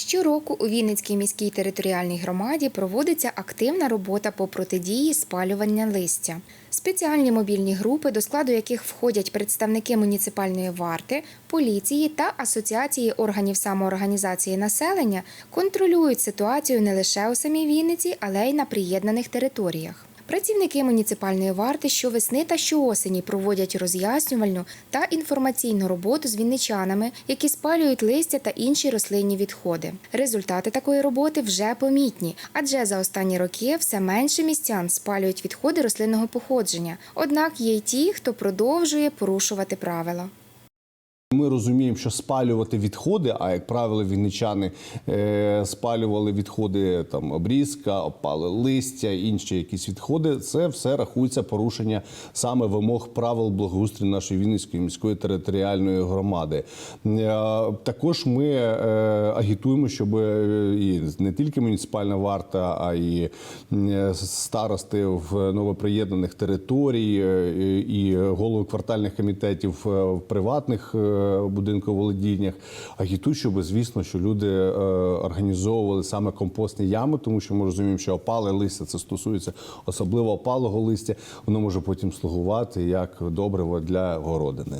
Щороку у Вінницькій міській територіальній громаді проводиться активна робота по протидії спалювання листя. Спеціальні мобільні групи, до складу яких входять представники муніципальної варти, поліції та асоціації органів самоорганізації населення, контролюють ситуацію не лише у самій Вінниці, але й на приєднаних територіях. Працівники муніципальної варти щовесни та щоосені проводять роз'яснювальну та інформаційну роботу з вінничанами, які спалюють листя та інші рослинні відходи. Результати такої роботи вже помітні, адже за останні роки все менше містян спалюють відходи рослинного походження. Однак є й ті, хто продовжує порушувати правила. Ми розуміємо, що спалювати відходи, а як правило, вінничани е, спалювали відходи там обрізка, опали листя, інші якісь відходи. Це все рахується порушення саме вимог правил благоустрою нашої Вінницької міської територіальної громади. Е, також ми е, агітуємо, щоб е, і не тільки муніципальна варта, а й е, старости в новоприєднаних територій е, і голови квартальних комітетів в приватних будинковолодіннях агітують, щоб звісно, що люди е, організовували саме компостні ями, тому що ми розуміємо, що опале листя це стосується особливо опалого листя. Воно може потім слугувати як добриво для городини.